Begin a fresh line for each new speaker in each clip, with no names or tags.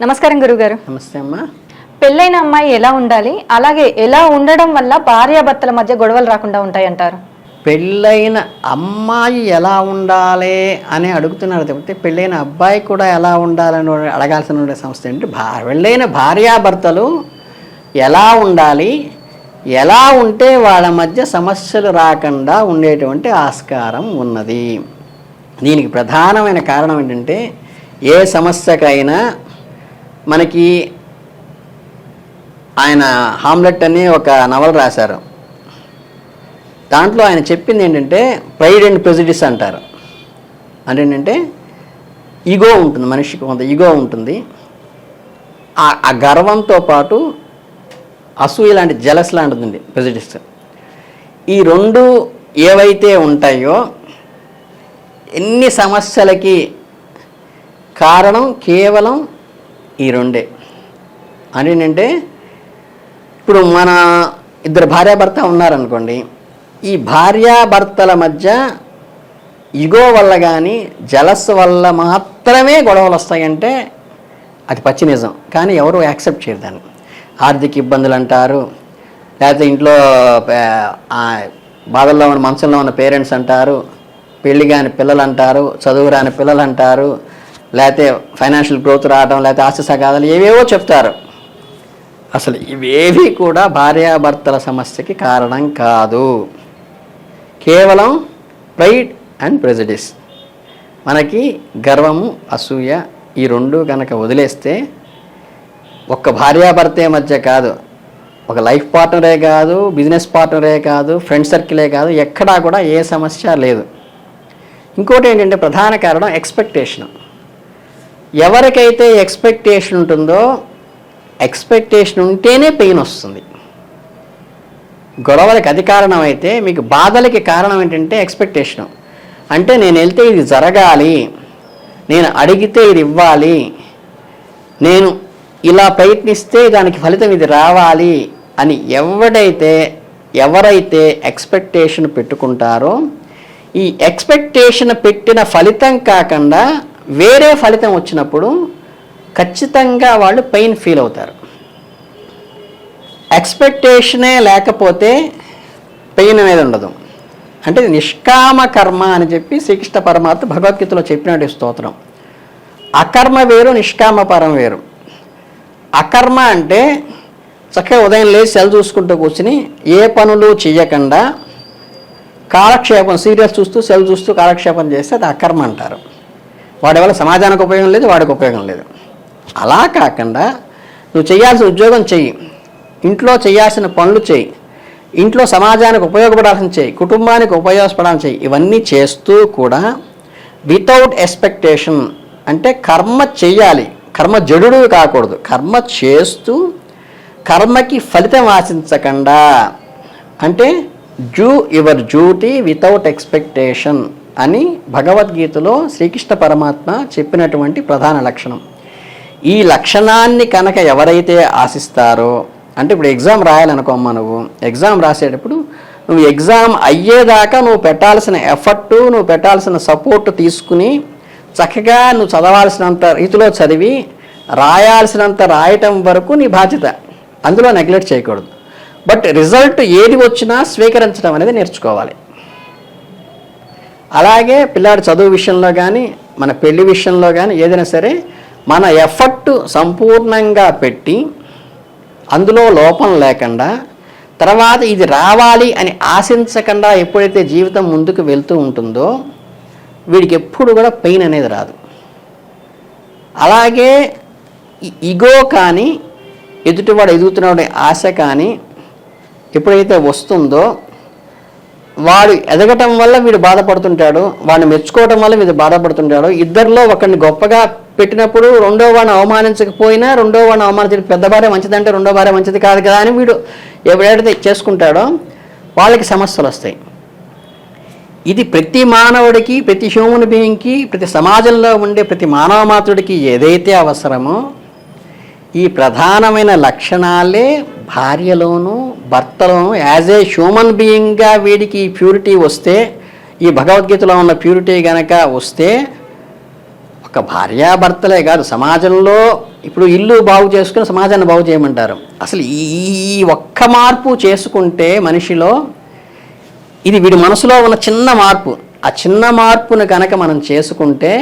నమస్కారం గురుగారు.
నమస్తే అమ్మా.
పెళ్ళైన అమ్మాయి ఎలా ఉండాలి? అలాగే ఎలా ఉండడం వల్ల భార్యాభర్తల మధ్య గొడవలు రాకుండా ఉంటాయంటారు?
పెళ్ళైన అమ్మాయి ఎలా ఉండాలి అని అడుగుతున్నారు తప్పితే పెళ్ళైన అబ్బాయి కూడా ఎలా ఉండాలని అడగాల్సిన సంస్థ ఏంటి భా పెళ్ళైన భార్యాభర్తలు ఎలా ఉండాలి ఎలా ఉంటే వాళ్ళ మధ్య సమస్యలు రాకుండా ఉండేటువంటి ఆస్కారం ఉన్నది. దీనికి ప్రధానమైన కారణం ఏంటంటే ఏ సమస్యకైనా మనకి ఆయన హామ్లెట్ అని ఒక నవల రాశారు. దాంట్లో ఆయన చెప్పింది ఏంటంటే ప్రైడ్ అండ్ ప్రెజిడిస్ అంటారు. అంటే ఏంటంటే ఈగో ఉంటుంది మనిషికి కొంత ఈగో ఉంటుంది. ఆ ఆ గర్వంతో పాటు అసూయ లాంటి జలస్ లాంటిది ఉంది ప్రెజిడిస్ ఈ రెండు ఏవైతే ఉంటాయో ఎన్ని సమస్యలకి కారణం కేవలం ఈ రెండే. అని ఏంటంటే ఇప్పుడు మన ఇద్దరు భార్యాభర్త ఉన్నారనుకోండి ఈ భార్యాభర్తల మధ్య ఇగో వల్ల కానీ జలస్ వల్ల మాత్రమే గొడవలు వస్తాయంటే అది పచ్చి నిజం. కానీ ఎవరు యాక్సెప్ట్ చేయరు దాన్ని. ఆర్థిక ఇబ్బందులు అంటారు లేకపోతే ఇంట్లో బాధల్లో ఉన్న మనసులో ఉన్న పేరెంట్స్ అంటారు పెళ్ళి కాని పిల్లలు అంటారు చదువు రాని పిల్లలు అంటారు లేకపోతే ఫైనాన్షియల్ గ్రోత్ రావడం లేకపోతే ఆస్తి సగాదాలు ఏవేవో చెప్తారు. అసలు ఇవేవి కూడా భార్యాభర్తల సమస్యకి కారణం కాదు. కేవలం ప్రైడ్ అండ్ ప్రెజడిస్. మనకి గర్వము అసూయ ఈ రెండు కనుక వదిలేస్తే ఒక్క భార్యాభర్తే మధ్య కాదు ఒక లైఫ్ పార్ట్నరే కాదు బిజినెస్ పార్ట్నరే కాదు ఫ్రెండ్ సర్కిలే కాదు ఎక్కడా కూడా ఏ సమస్య లేదు. ఇంకోటి ఏంటంటే ప్రధాన కారణం ఎక్స్పెక్టేషన్ ఎవరికైతే ఎక్స్పెక్టేషన్ ఉంటుందో ఎక్స్పెక్టేషన్ ఉంటేనే పెయిన్ వస్తుంది. గొడవలకి అది కారణం అయితే మీకు బాధలకి కారణం ఏంటంటే ఎక్స్పెక్టేషన్ అంటే నేను వెళ్తే ఇది జరగాలి నేను అడిగితే ఇది ఇవ్వాలి నేను ఇలా ప్రయత్నిస్తే దానికి ఫలితం ఇది రావాలి అని ఎవడైతే ఎవరైతే ఎక్స్పెక్టేషన్ పెట్టుకుంటారో ఈ ఎక్స్పెక్టేషన్ పెట్టిన ఫలితం కాకుండా వేరే ఫలితం వచ్చినప్పుడు ఖచ్చితంగా వాళ్ళు పెయిన్ ఫీల్ అవుతారు. ఎక్స్పెక్టేషనే లేకపోతే పెయిన్ అనేది ఉండదు. అంటే నిష్కామ కర్మ అని చెప్పి శ్రీకృష్ణ పరమాత్మ భగవద్గీతలో చెప్పినట్టు స్తోత్రం. అకర్మ వేరు నిష్కామ పరం వేరు. అకర్మ అంటే చక్కగా ఉదయం లేచి సెల్ చూసుకుంటూ కూర్చుని ఏ పనులు చేయకుండా కాలక్షేపం సీరియల్స్ చూస్తూ సెల్ చూస్తూ కాలక్షేపం చేస్తే అది అకర్మ అంటారు. వాడి వల్ల సమాజానికి ఉపయోగం లేదు వాడికి ఉపయోగం లేదు. అలా కాకుండా నువ్వు చేయాల్సిన ఉద్యోగం చెయ్యి. ఇంట్లో చేయాల్సిన పనులు చెయ్యి. ఇంట్లో సమాజానికి ఉపయోగపడాల్సిన చెయ్యి. కుటుంబానికి ఉపయోగపడాల్సిన చేయి ఇవన్నీ చేస్తూ కూడా వితౌట్ ఎక్స్పెక్టేషన్ అంటే కర్మ చెయ్యాలి. కర్మ జడుడు కాకూడదు. కర్మ చేస్తూ కర్మకి ఫలితం ఆశించకుండా అంటే do your duty without expectation అని భగవద్గీతలో శ్రీకృష్ణ పరమాత్మ చెప్పినటువంటి ప్రధాన లక్షణం. ఈ లక్షణాన్ని కనుక ఎవరైతే ఆశిస్తారో అంటే ఇప్పుడు ఎగ్జామ్ రాయాలనుకోమ్మా నువ్వు ఎగ్జామ్ రాసేటప్పుడు నువ్వు ఎగ్జామ్ అయ్యేదాకా నువ్వు పెట్టాల్సిన ఎఫర్ట్ నువ్వు పెట్టాల్సిన సపోర్ట్ తీసుకుని చక్కగా నువ్వు చదవాల్సినంత రీతిలో చదివి రాయాల్సినంత రాయటం వరకు నీ బాధ్యత. అందులో నెగ్లెక్ట్ చేయకూడదు. బట్ రిజల్ట్ ఏది వచ్చినా స్వీకరించడం అనేది నేర్చుకోవాలి. అలాగే పిల్లాడి చదువు విషయంలో కానీ మన పెళ్ళి విషయంలో కానీ ఏదైనా సరే మన ఎఫర్ట్ సంపూర్ణంగా పెట్టి అందులో లోపం లేకుండా తర్వాత ఇది రావాలి అని ఆశించకుండా ఎప్పుడైతే జీవితం ముందుకు వెళ్తూ ఉంటుందో వీడికి ఎప్పుడు కూడా పెయిన్ అనేది రాదు. అలాగే ఇగో కానీ ఎదుటివాడు ఎదుగుతున్నవాడి ఆశ కానీ ఎప్పుడైతే వస్తుందో వాడు ఎదగటం వల్ల వీడు బాధపడుతుంటాడు వాడిని మెచ్చుకోవటం వల్ల వీడు బాధపడుతుంటాడు. ఇద్దరిలో ఒకరిని గొప్పగా పెట్టినప్పుడు రెండో వాడిని అవమానించకపోయినా రెండో వాడిని అవమానించడం పెద్ద భార్య మంచిదంటే రెండో భార్య మంచిది కాదు కదా అని వీడు ఎవడైతే చేసుకుంటాడో వాళ్ళకి సమస్యలు వస్తాయి. ఇది ప్రతి మానవుడికి ప్రతి హ్యూమన్ బీయింగ్కి ప్రతి సమాజంలో ఉండే ప్రతి మానవ మాతృడికి ఏదైతే అవసరమో ఈ ప్రధానమైన లక్షణాలే భార్యలోనూ భర్తలోనూ యాజ్ ఏ హ్యూమన్ బీయింగ్గా వీడికి ఈ ప్యూరిటీ వస్తే ఈ భగవద్గీతలో ఉన్న ప్యూరిటీ గనక వస్తే ఒక భార్యాభర్తలే కాదు సమాజంలో ఇప్పుడు ఇల్లు బాగు చేసుకుని సమాజాన్ని బాగు చేయమంటారు. అసలు ఈ ఒక్క మార్పు చేసుకుంటే మనిషిలో ఇది వీడి మనసులో ఉన్న చిన్న మార్పు. ఆ చిన్న మార్పును కనుక మనం చేసుకుంటే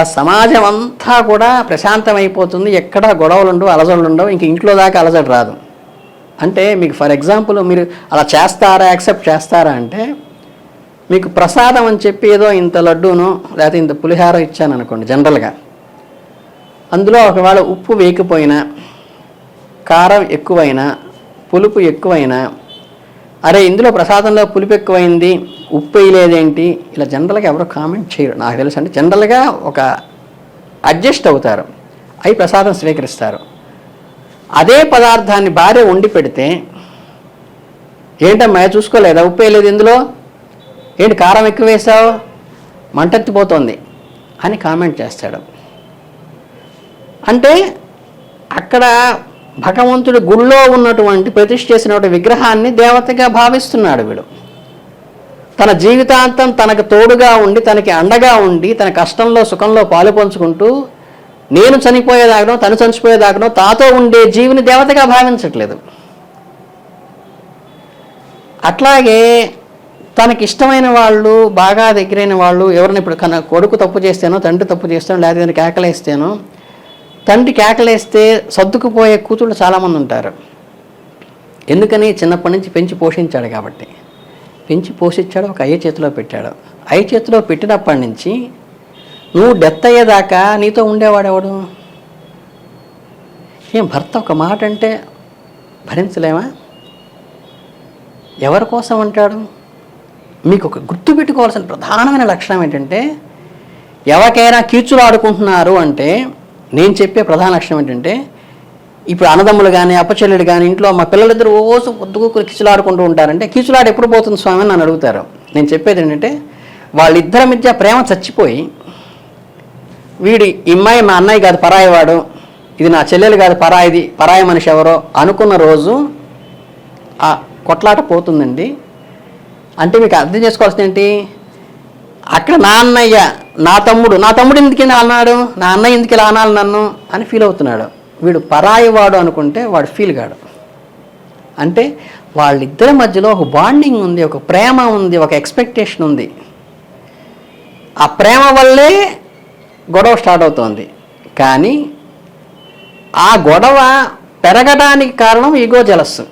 ఆ సమాజం అంతా కూడా ప్రశాంతమైపోతుంది. ఎక్కడ గొడవలు ఉండవు అలజడులు ఉండవు ఇంక ఇంట్లో దాకా అలజడి రాదు. అంటే మీకు ఫర్ ఎగ్జాంపుల్ మీరు అలా చేస్తారా యాక్సెప్ట్ చేస్తారా అంటే మీకు ప్రసాదం అని చెప్పి ఏదో ఇంత లడ్డూను లేకపోతే ఇంత పులిహార ఇచ్చాను అనుకోండి జనరల్గా. అందులో ఒకవేళ ఉప్పు వేయకపోయినా కారం ఎక్కువైనా పులుపు ఎక్కువైనా అరే ఇందులో ప్రసాదంలో పులుపు ఎక్కువైంది ఉప్పు వేయలేదేంటి ఇలా జనరల్గా ఎవరో కామెంట్ చేయరు. నాకు తెలుసు అంటే జనరల్గా ఒక అడ్జస్ట్ అవుతారు. అవి ప్రసాదం స్వీకరిస్తారు. అదే పదార్థాన్ని భార్య వండి పెడితే ఏంటమ్మా చూసుకోలేదా? ఉప్పు వేయలేదు ఇందులో? ఏంటి కారం ఎక్కువ వేసావు? మంటెత్తిపోతోంది అని కామెంట్ చేస్తాడు. అంటే అక్కడ భగవంతుడి గుళ్ళో ఉన్నటువంటి ప్రతిష్ఠ చేసినటువంటి విగ్రహాన్ని దేవతగా భావిస్తున్నాడు వీడు. తన జీవితాంతం తనకు తోడుగా ఉండి తనకి అండగా ఉండి తన కష్టంలో సుఖంలో పాలు పంచుకుంటూ నేను చనిపోయేదాకనో తను చనిపోయేదాకనో తాతో ఉండే జీవిని దేవతగా భావించట్లేదు. అట్లాగే తనకి ఇష్టమైన వాళ్ళు బాగా దగ్గరైన వాళ్ళు ఎవరిని ఇప్పుడు కన కొడుకు తప్పు చేస్తేనో తండ్రి తప్పు చేస్తానో లేకపోతే కేకలేస్తేనో తండ్రి కేకలేస్తే సర్దుకుపోయే కూతుళ్ళు చాలామంది ఉంటారు. ఎందుకని చిన్నప్పటి నుంచి పెంచి పోషించాడు కాబట్టి. పెంచి పోషించాడు ఒక అయ్య చేతిలో పెట్టాడు. అయ్య చేతిలో పెట్టినప్పటి నుంచి నువ్వు డెత్ అయ్యేదాకా నీతో ఉండేవాడెవడు ఏం భర్త ఒక మాట అంటే భరించలేమా? ఎవరి కోసం అంటాడు? మీకు ఒక గుర్తుపెట్టుకోవాల్సిన ప్రధానమైన లక్షణం ఏంటంటే ఎవరికైనా కీచులు ఆడుకుంటున్నారు అంటే నేను చెప్పే ప్రధాన లక్ష్యం ఏంటంటే ఇప్పుడు అన్నదమ్ములు కానీ అప్పచెల్లెడు కానీ ఇంట్లో మా పిల్లలిద్దరు ఓసు పొద్దుకు కిచులాడుకుంటూ ఉంటారంటే కిచులాడు ఎప్పుడు పోతుంది స్వామి అని నన్ను అడుగుతారు. నేను చెప్పేది ఏంటంటే వాళ్ళిద్దరి మధ్య ప్రేమ చచ్చిపోయి వీడి ఇమ్మాయి మా అన్నయ్య కాదు పరాయివాడు ఇది నా చెల్లెలు కాదు పరాయిది పరాయి మనిషి ఎవరో అనుకున్న రోజు ఆ కొట్లాట పోతుందండి. అంటే మీకు అర్థం చేసుకోవాల్సింది ఏంటి? అక్కడ నా అన్నయ్య నా తమ్ముడు నా తమ్ముడు ఎందుకు ఇలా అన్నాడు? నా అన్నయ్య ఎందుకు ఇలా అనాలి నన్ను? అని ఫీల్ అవుతున్నాడు. వీడు పరాయి వాడు అనుకుంటే వాడు ఫీల్ కాడు అంటే వాళ్ళిద్దరి మధ్యలో ఒక బాండింగ్ ఉంది ఒక ప్రేమ ఉంది ఒక ఎక్స్పెక్టేషన్ ఉంది. ఆ ప్రేమ వల్లే గొడవ స్టార్ట్ అవుతోంది. కానీ ఆ గొడవ పెరగడానికి కారణం ఈగో జలస్సు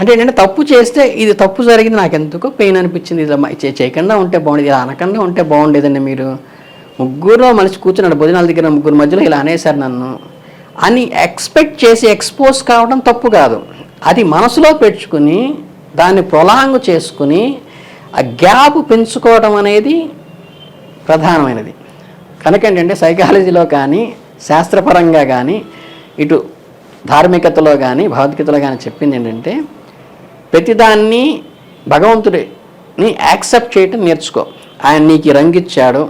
అంటే ఏంటంటే తప్పు చేస్తే ఇది తప్పు జరిగింది నాకు ఎందుకో పెయిన్ అనిపించింది ఇది చే- చేయకుండా ఉంటే బాగుండేది ఇలా అనకుండా ఉంటే బాగుండేదండి మీరు. ముగ్గురు మనిషి కూర్చున్నాడు భోజనాల దగ్గర ముగ్గురు మధ్యలో ఇలా అనేశారు నన్ను. అని ఎక్స్పెక్ట్ చేసి ఎక్స్పోజ్ కావడం తప్పు కాదు. అది మనసులో పెట్టుకుని దాన్ని ప్రొలాంగ్ చేసుకుని ఆ గ్యాప్ పెంచుకోవడం అనేది ప్రధానమైనది. కనుక ఏంటంటే సైకాలజీలో కానీ శాస్త్రపరంగా కానీ ఇటు ధార్మికతలో కానీ భౌతికతలో కానీ చెప్పింది ఏంటంటే ప్రతిదాన్ని భగవంతుడిని యాక్సెప్ట్ చేయటం నేర్చుకో. ఆయన నీకు ఈ రంగు ఇచ్చాడు.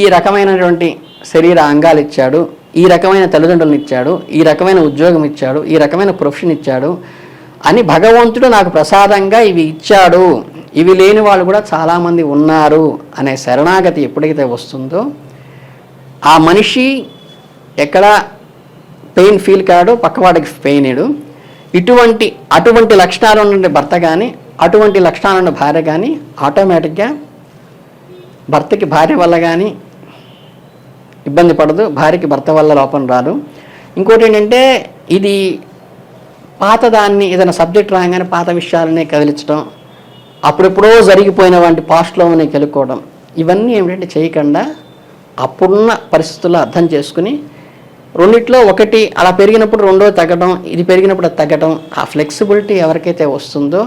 ఈ రకమైనటువంటి శరీర అంగాలు ఇచ్చాడు. ఈ రకమైన తల్లిదండ్రులను ఇచ్చాడు. ఈ రకమైన ఉద్యోగం ఇచ్చాడు. ఈ రకమైన ప్రొఫెషన్ ఇచ్చాడు అని భగవంతుడు నాకు ప్రసాదంగా ఇవి ఇచ్చాడు. ఇవి లేని వాళ్ళు కూడా చాలామంది ఉన్నారు అనే శరణాగతి ఎప్పుడైతే వస్తుందో ఆ మనిషి ఎక్కడ పెయిన్ ఫీల్ కాడు పక్కవాడికి పెయిన్ ఏడు ఇటువంటి అటువంటి లక్షణాలు ఉన్న భర్త కానీ అటువంటి లక్షణాలు ఉన్న భార్య కానీ ఆటోమేటిక్గా భర్తకి భార్య వల్ల కానీ ఇబ్బంది పడదు భార్యకి భర్త వల్ల లోపం రాదు. ఇంకోటి ఏంటంటే ఇది పాతదాన్ని ఏదైనా సబ్జెక్ట్ రాగానే పాత విషయాలనే కదిలించడం అప్పుడెప్పుడో జరిగిపోయిన వంటి పాస్ట్లో కలుక్కోవడం కెలుక్కోవడం ఇవన్నీ ఏమిటంటే చేయకుండా అప్పుడున్న పరిస్థితుల్లో అర్థం చేసుకుని రెండిట్లో ఒకటి అలా పెరిగినప్పుడు రెండో తగ్గడం ఇది పెరిగినప్పుడు అది తగ్గడం ఆ ఫ్లెక్సిబిలిటీ ఎవరికైతే వస్తుందో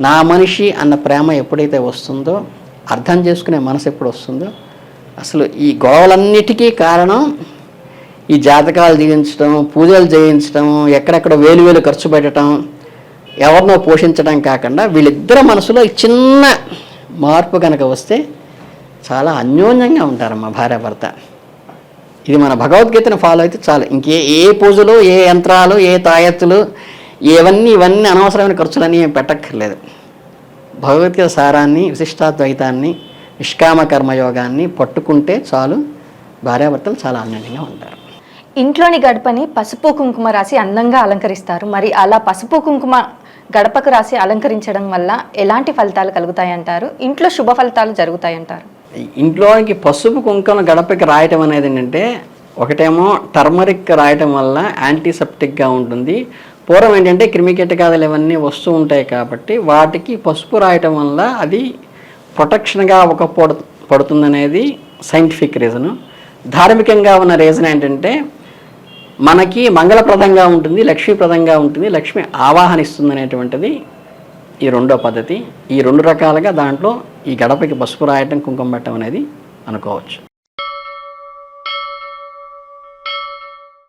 నా మనిషి అన్న ప్రేమ ఎప్పుడైతే వస్తుందో అర్థం చేసుకునే మనసు ఎప్పుడు వస్తుందో అసలు ఈ గొడవలన్నిటికీ కారణం ఈ జాతకాలు దిగించడం పూజలు చేయించడం ఎక్కడెక్కడ వేలు వేలు ఖర్చు పెట్టడం ఎవరినో పోషించడం కాకుండా వీళ్ళిద్దరు మనసులో చిన్న మార్పు కనుక వస్తే చాలా అన్యోన్యంగా ఉంటారమ్మా భార్య భర్త ఇది మన భగవద్గీతను ఫాలో అయితే చాలు. ఇంకే ఏ పూజలు ఏ యంత్రాలు ఏ తాయెత్తులు ఇవన్నీ ఇవన్నీ అనవసరమైన ఖర్చులని పెట్టక్కర్లేదు. భగవద్గీత సారాన్ని విశిష్టాద్వైతాన్ని నిష్కామ కర్మయోగాన్ని పట్టుకుంటే చాలు. భార్యాభర్తలు చాలా అన్యోన్యంగా ఉంటారు.
ఇంట్లోని గడపని పసుపు కుంకుమ రాసి అందంగా అలంకరిస్తారు. మరి అలా పసుపు కుంకుమ గడపకు రాసి అలంకరించడం వల్ల ఎలాంటి ఫలితాలు కలుగుతాయంటారు? ఇంట్లో శుభ ఫలితాలు జరుగుతాయంటారు?
ఇంట్లోకి పసుపు కుంకుమ గడపకి రాయటం అనేది ఏంటంటే ఒకటేమో టర్మరిక్ రాయటం వల్ల యాంటీసెప్టిక్గా ఉంటుంది. పూర్వం ఏంటంటే క్రిమికీటకాదులు ఇవన్నీ వస్తూ ఉంటాయి కాబట్టి వాటికి పసుపు రాయటం వల్ల అది ప్రొటెక్షన్గా ఒక పడు పడుతుందనేది సైంటిఫిక్ రీజను. ధార్మికంగా ఉన్న రీజన్ ఏంటంటే మనకి మంగళప్రదంగా ఉంటుంది లక్ష్మీప్రదంగా ఉంటుంది లక్ష్మి ఆవాహనిస్తుంది అనేటువంటిది ఈ రెండో పద్ధతి. ఈ రెండు రకాలుగా దాంట్లో ఈ గడపకి పసుపు రాయటం కుంకుమ పెట్టడం అనేది అనుకోవచ్చు.